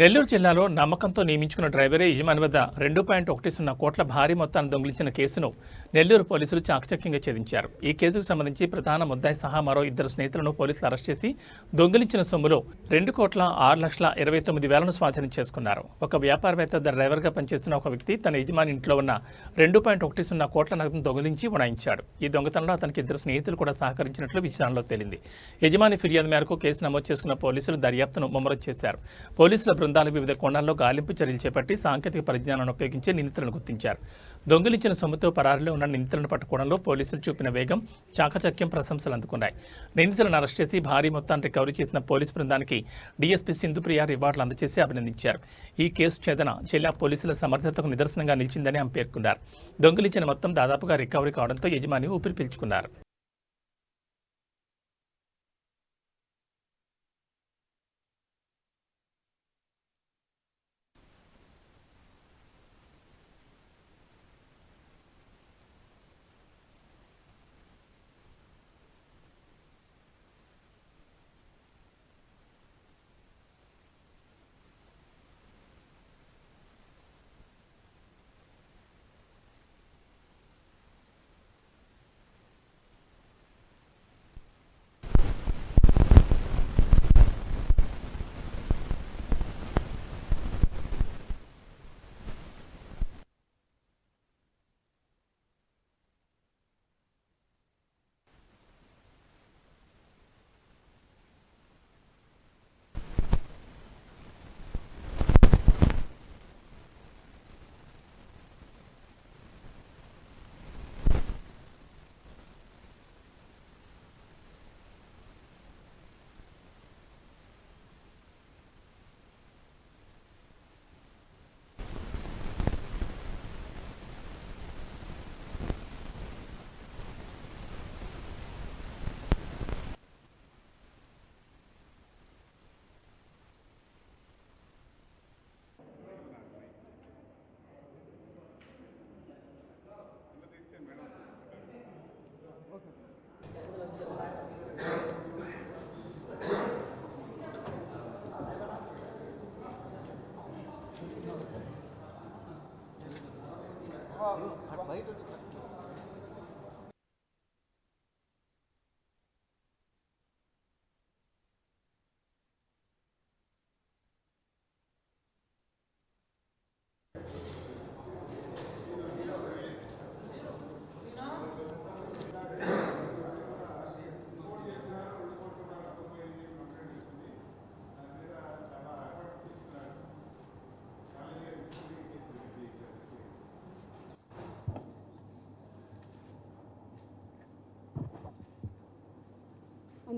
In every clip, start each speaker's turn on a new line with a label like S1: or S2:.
S1: నెల్లూరు జిల్లాలో నమ్మకంతో నియమించుకున్న డ్రైవరే యజమాని వద్ద రెండు పాయింట్ ఒకటి సున్నా కోట్ల భారీ మొత్తాన్ని దొంగిలించిన కేసును నెల్లూరు పోలీసులు చాకచక్యంగా ఛేదించారు. ఈ కేసుకు సంబంధించి ప్రధాన ముద్దాయి సహా మరో ఇద్దరు స్నేహితులను పోలీసులు అరెస్ట్ చేసి దొంగిలించిన సొమ్ములో రెండు కోట్ల ఆరు లక్షల ఇరవై తొమ్మిది వేలను స్వాధీనం చేసుకున్నారు. ఒక వ్యాపారవేత్త డ్రైవర్గా పనిచేస్తున్న ఒక వ్యక్తి తన యజమాని ఇంట్లో ఉన్న రెండు పాయింట్ ఒకటి సున్నా కోట్ల నగదును దొంగిలించి ఉడాయించాడు ఈ దొంగతనంలో అతనికి ఇద్దరు స్నేహితులు కూడా సహకరించినట్లు విచారణలో తేలింది. యజమాని ఫిర్యాదు మేరకు కేసు నమోదు చేసుకున్న పోలీసులు దర్యాప్తును ముమ్మరం చేశారు. పోలీసుల బృందాలు వివిధ కోణాల్లో గాలింపు చర్యలు చేపట్టి సాంకేతిక పరిజ్ఞానాన్ని ఉపయోగించి నిందితులను గుర్తించారు. దొంగిలించిన సొమ్ముతో పరారిలో ఉన్న నిందితులను పట్టుకోవడంలో పోలీసులు చూపిన వేగం చాకచక్యం ప్రశంసలు అందుకున్నాయి. నిందితులను అరెస్ట్ చేసి భారీ మొత్తాన్ని రికవరీ చేసిన పోలీసు బృందానికి డీఎస్పీ సింధుప్రియ రివార్డులు అందజేసి అభినందించారు. ఈ కేసు ఛేదన జిల్లా పోలీసుల సమర్థతకు నిదర్శనంగా నిలిచిందని ఆమె పేర్కొన్నారు. దొంగిలించిన మొత్తం దాదాపుగా రికవరీ కావడంతో యజమాని ఊపిరి పీల్చుకున్నారు.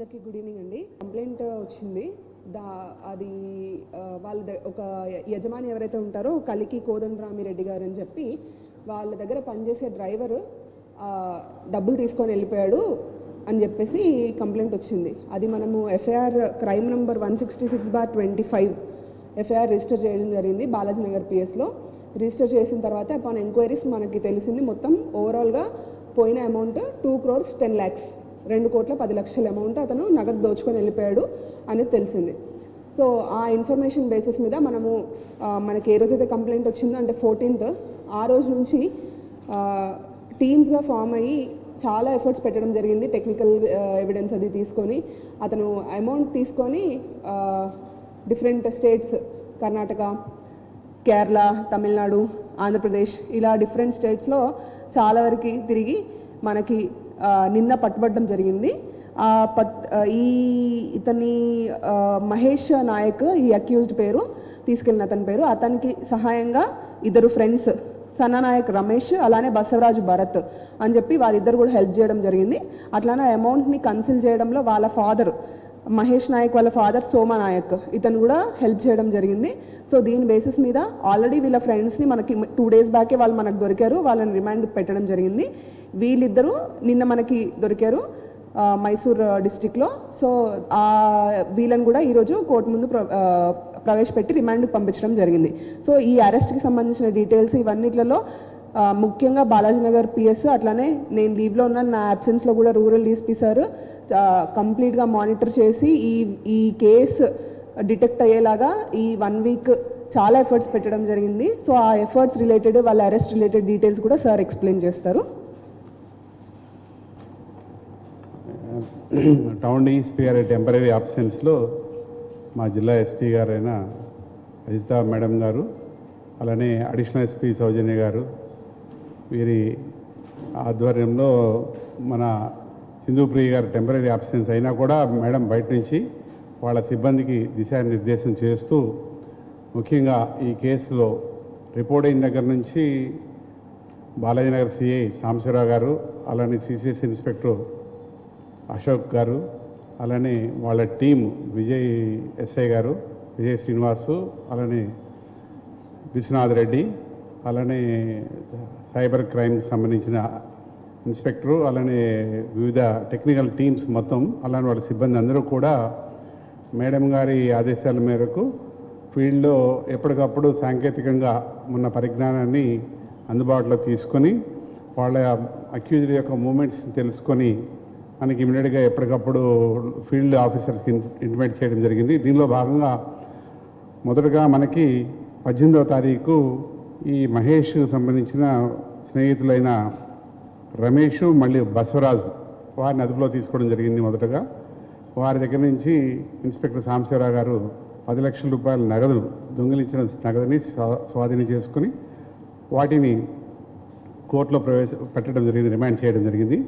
S2: అందరికీ గుడ్ ఈవినింగ్ అండి. కంప్లైంట్ వచ్చింది. దా అది వాళ్ళ ఒక యజమాని ఎవరైతే ఉంటారో కలికి కోదండరామిరెడ్డి గారు అని చెప్పి వాళ్ళ దగ్గర పనిచేసే డ్రైవరు డబ్బులు తీసుకొని వెళ్ళిపోయాడు అని చెప్పేసి కంప్లైంట్ వచ్చింది. అది మనము FIR crime number one sixty six bar twenty five FIR register చేయడం జరిగింది బాలాజీ నగర్ పిఎస్లో. రిజిస్టర్ చేసిన తర్వాత అపాన్ ఎంక్వైరీస్ మనకి తెలిసింది మొత్తం ఓవరాల్గా పోయిన amount two crores ten lakhs రెండు కోట్ల పది లక్షల అమౌంట్ అతను నగదు దోచుకొని వెళ్ళిపోయాడు అనేది తెలిసింది. సో ఆ ఇన్ఫర్మేషన్ బేసిస్ మీద మనము మనకి ఏ రోజైతే కంప్లైంట్ వచ్చిందో అంటే ఫోర్టీన్త్ ఆ రోజు నుంచి టీమ్స్గా ఫామ్ అయ్యి చాలా ఎఫర్ట్స్ పెట్టడం జరిగింది. టెక్నికల్ ఎవిడెన్స్ అది తీసుకొని అతను అమౌంట్ తీసుకొని డిఫరెంట్ స్టేట్స్ కర్ణాటక కేరళ తమిళనాడు ఆంధ్రప్రదేశ్ ఇలా డిఫరెంట్ స్టేట్స్లో చాలా వరకు తిరిగి మనకి నిన్న పట్టుబడడం జరిగింది. పట్ ఈ ఇతని మహేష్ నాయక్ ఈ అక్యూజ్డ్ పేరు తీసుకెళ్ళిన అతని పేరు. అతనికి సహాయంగా ఇద్దరు ఫ్రెండ్స్ సన్నానాయక్ రమేష్ అలానే బసవరాజు భరత్ అని చెప్పి వాళ్ళిద్దరు కూడా హెల్ప్ చేయడం జరిగింది. అట్లానే అమౌంట్ని కన్సిల్ చేయడంలో వాళ్ళ ఫాదర్ మహేష్ నాయక్ వాళ్ళ ఫాదర్ సోమా నాయక్. ఇతను కూడా హెల్ప్ చేయడం జరిగింది. సో దీని బేసిస్ మీద ఆల్రెడీ వీళ్ళ ఫ్రెండ్స్ని మనకి టూ డేస్ బ్యాకే వాళ్ళు మనకు దొరికారు. వాళ్ళని రిమాండ్ పెట్టడం జరిగింది. వీళ్ళిద్దరూ నిన్న మనకి దొరికారు మైసూర్ డిస్టిక్లో సో ఆ వీళ్ళని కూడా ఈరోజు కోర్టు ముందు ప్ర- ప్రవేశపెట్టి రిమాండ్కి పంపించడం జరిగింది. సో ఈ అరెస్ట్కి సంబంధించిన డీటెయిల్స్ ఇవన్నిట్లలో ముఖ్యంగా బాలాజీనగర్ పిఎస్ అట్లానే నేను లీవ్లో ఉన్న నా అబ్సెన్స్లో కూడా రూరల్ డీఎస్పీ సార్ కంప్లీట్గా మానిటర్ చేసి ఈ ఈ కేసు డిటెక్ట్ అయ్యేలాగా ఈ వన్ వీక్ చాలా ఎఫర్ట్స్ పెట్టడం జరిగింది. సో ఆ ఎఫర్ట్స్ రిలేటెడ్ వాళ్ళ అరెస్ట్ రిలేటెడ్ డీటెయిల్స్ కూడా సార్ ఎక్స్ప్లెయిన్ చేస్తారు.
S3: టౌన్ డీఎస్పీ గారి టెంపరీ ఆబ్సెన్స్లో మా జిల్లా ఎస్పీ గారైన అజితా మేడం గారు అలానే అడిషనల్ ఎస్పీ సౌజన్య గారు వీరి ఆధ్వర్యంలో మన సింధుప్రియ గారు టెంపరీ అబ్సెన్స్ అయినా కూడా మేడం బయట నుంచి వాళ్ళ సిబ్బందికి దిశానిర్దేశం చేస్తూ ముఖ్యంగా ఈ కేసులో రిపోర్ట్ అయిన దగ్గర నుంచి బాలాజీనగర్ సిఐ సాంబశివరావు గారు అలానే సిసిఎస్ ఇన్స్పెక్టర్ అశోక్ గారు అలానే వాళ్ళ టీం విజయ్ ఎస్ఐ గారు విజయ్ శ్రీనివాసు అలానే విశ్వనాథ్ రెడ్డి అలానే సైబర్ క్రైమ్కి సంబంధించిన ఇన్స్పెక్టరు అలానే వివిధ టెక్నికల్ టీమ్స్ మొత్తం అలానే వాళ్ళ సిబ్బంది అందరూ కూడా మేడం గారి ఆదేశాల మేరకు ఫీల్డ్లో ఎప్పటికప్పుడు సాంకేతికంగా ఉన్న పరిజ్ఞానాన్ని అందుబాటులో తీసుకొని వాళ్ళ అక్యూజ్డ్ యొక్క మూమెంట్స్ తెలుసుకొని మనకి ఇమీడియట్గా ఎప్పటికప్పుడు ఫీల్డ్ ఆఫీసర్స్కి ఇంటిమేట్ చేయడం జరిగింది. దీనిలో భాగంగా మొదటగా మనకి పద్దెనిమిదవ తారీఖు ఈ మహేష్ సంబంధించిన స్నేహితులైన రమేష్ మళ్ళీ బసవరాజు వారిని అదుపులో తీసుకోవడం జరిగింది మొదటగా. వారి దగ్గర నుంచి ఇన్స్పెక్టర్ సాంబశివరావు గారు పది లక్షల రూపాయల నగదు దొంగిలించిన నగదుని స్వా- స్వాధీనం చేసుకుని వాటిని కోర్టులో ప్రవేశ పెట్టడం జరిగింది రిమాండ్ చేయడం జరిగింది.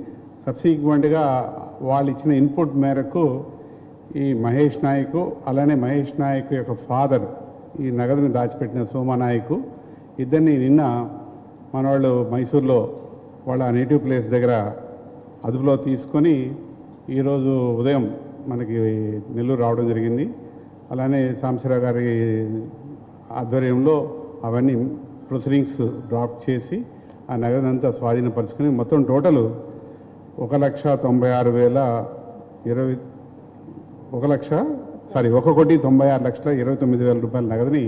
S3: సబ్సిక్వెంట్గా వాళ్ళు ఇచ్చిన ఇన్పుట్ మేరకు ఈ మహేష్ నాయకు అలానే మహేష్ నాయక్ యొక్క ఫాదర్ ఈ నగదుని దాచిపెట్టిన సోమానాయకు ఇద్దరిని నిన్న మన వాళ్ళు మైసూర్లో వాళ్ళ నేటివ్ ప్లేస్ దగ్గర అదుపులో తీసుకొని ఈరోజు ఉదయం మనకి నెల్లూరు రావడం జరిగింది. అలానే సాంబశివరావు గారి ఆధ్వర్యంలో అవన్నీ ప్రొసీడింగ్స్ డ్రాప్ చేసి ఆ నగదంతా స్వాధీనపరుచుకుని మొత్తం టోటల్ ఒక లక్ష తొంభై ఆరు వేల ఇరవై ఒక లక్ష సారీ ఒక కోటి తొంభై ఆరు లక్షల ఇరవై తొమ్మిది వేల రూపాయల నగదుని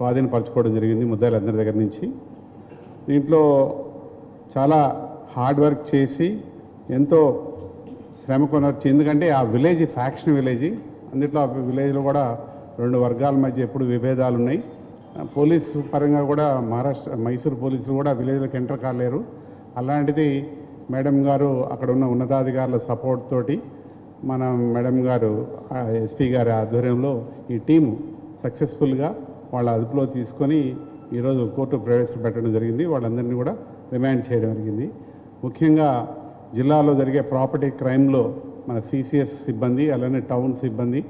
S3: స్వాధీనపరచుకోవడం జరిగింది ముద్దాయిలందరి దగ్గర నుంచి. దీంట్లో చాలా హార్డ్ వర్క్ చేసి ఎంతో శ్రమ కొనర్చి ఎందుకంటే ఆ విలేజ్ ఫ్యాక్షన్ విలేజ్ అందులో ఆ విలేజ్లో కూడా రెండు వర్గాల మధ్య ఎప్పుడు విభేదాలు ఉన్నాయి. పోలీస్ పోలీసు పరంగా కూడా మహారాష్ట్ర మైసూరు పోలీసులు కూడా విలేజ్లోకి ఎంటర్ కాలేరు. అలాంటిది మేడం గారు అక్కడ ఉన్న ఉన్నతాధికారుల సపోర్ట్ తోటి మన మేడం గారు ఎస్పీ గారి ఆధ్వర్యంలో ఈ టీము సక్సెస్ఫుల్గా వాళ్ళ అదుపులో తీసుకొని ఈరోజు కోర్టు ప్రవేశపెట్టడం జరిగింది. వాళ్ళందరినీ కూడా రిమాండ్ చేయడం జరిగింది. ముఖ్యంగా జిల్లాలో జరిగే ప్రాపర్టీ క్రైమ్లో మన సిసిఎస్ సిబ్బంది అలానే టౌన్ సిబ్బంది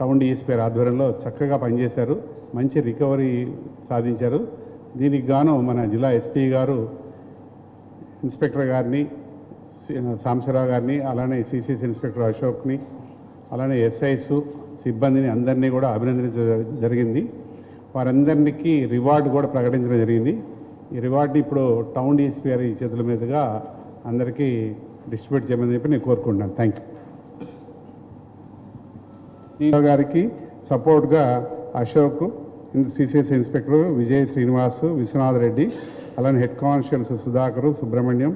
S3: టౌన్ డిఎస్పీ ఆధ్వర్యంలో చక్కగా పనిచేశారు. మంచి రికవరీ సాధించారు. దీనికి గాను మన జిల్లా ఎస్పీ గారు ఇన్స్పెక్టర్ గారిని సి- సాంబశివరావు గారిని అలానే సిసిఎస్ ఇన్స్పెక్టర్ అశోక్ని అలానే ఎస్ఐస్ సిబ్బందిని అందరినీ కూడా అభినందించడం జరిగింది. వారందరికీ రివార్డు కూడా ప్రకటించడం జరిగింది. ఈ రివార్డుని ఇప్పుడు టౌన్ డీసీపీ గారి చేతుల మీదుగా అందరికీ డిస్ట్రిబ్యూట్ చేయమని చెప్పి నేను కోరుకుంటున్నాను. Thank you. గారికి సపోర్ట్గా అశోక్ సిసిఎస్ ఇన్స్పెక్టర్ విజయ్ శ్రీనివాస్ విశ్వనాథ్ రెడ్డి అలానే head constables Sudhakar Subrahmanyam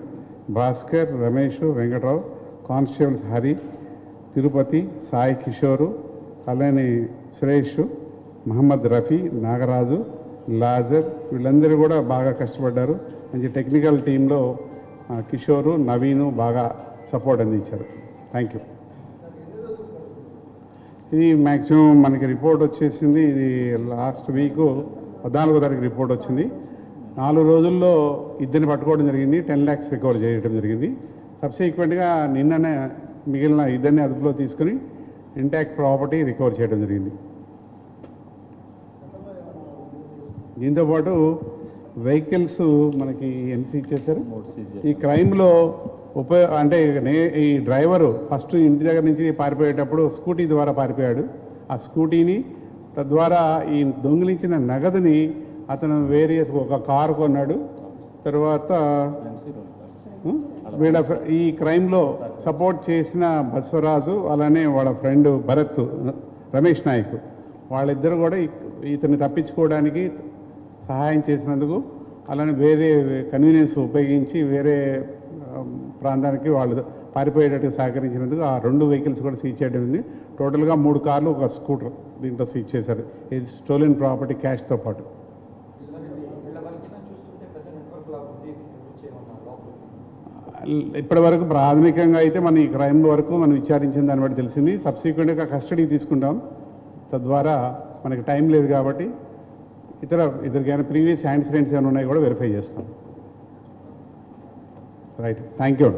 S3: Bhaskar Ramesh Venkatrao constables Hari Tirupati Sai Kishore అలానే సురేష్ మహమ్మద్ రఫీ నాగరాజు లాజర్ వీళ్ళందరూ కూడా బాగా కష్టపడ్డారు. మంచి టెక్నికల్ టీంలో కిషోరు నవీను బాగా సపోర్ట్ అందించారు. థ్యాంక్ యూ ఇది మ్యాక్సిమం మనకి రిపోర్ట్ వచ్చేసింది. ఇది లాస్ట్ వీక్ పద్నాలుగో తారీఖు రిపోర్ట్ వచ్చింది. నాలుగు రోజుల్లో ఇద్దరిని పట్టుకోవడం జరిగింది. టెన్ ల్యాక్స్ రికవర్ చేయడం జరిగింది. సబ్సీక్వెంట్గా నిన్ననే మిగిలిన ఇద్దరిని అదుపులో తీసుకుని ఇంటాక్ట్ ప్రాపర్టీ రికవర్ చేయడం జరిగింది. దీంతోపాటు వెహికల్స్ మనకి ఎన్సీ ఇచ్చేసారు ఈ క్రైమ్లో ఉపయోగ అంటే నే- ఈ డ్రైవరు ఫస్ట్ ఇంటి దగ్గర నుంచి పారిపోయేటప్పుడు స్కూటీ ద్వారా పారిపోయాడు. ఆ స్కూటీని తద్వారా ఈ దొంగిలించిన నగదుని అతను వేరే ఒక కారు కొన్నాడు. తర్వాత? వీళ్ళ ఈ క్రైమ్లో సపోర్ట్ చేసిన బస్వరాజు అలానే వాళ్ళ ఫ్రెండ్ భరత్ రమేష్ నాయక్. వాళ్ళిద్దరు కూడా ఇతన్ని తప్పించుకోవడానికి సహాయం చేసినందుకు అలానే వేరే కన్వీనియన్స్ ఉపయోగించి వేరే ప్రాంతానికి వాళ్ళు పారిపోయేటట్టు సహకరించినందుకు ఆ రెండు వెహికల్స్ కూడా సీజ్ చేయడం ఉంది టోటల్గా మూడు కార్లు ఒక స్కూటర్ దీంట్లో సీజ్ చేశారు. ఇది స్టోలెన్ ప్రాపర్టీ క్యాష్తో పాటు. ఇప్పటి వరకు ప్రాథమికంగా అయితే మన ఈ క్రైమ్ వరకు మనం విచారించిన దాన్ని బట్టి తెలిసింది. సబ్సిక్వెంట్గా కస్టడీ తీసుకుంటాం. తద్వారా మనకి టైం లేదు కాబట్టి ఇతర ఇతరికైనా ప్రీవియస్ యాక్సిడెంట్స్ ఏమైనా ఉన్నాయి కూడా వెరిఫై చేస్తాం. రైట్. Thank you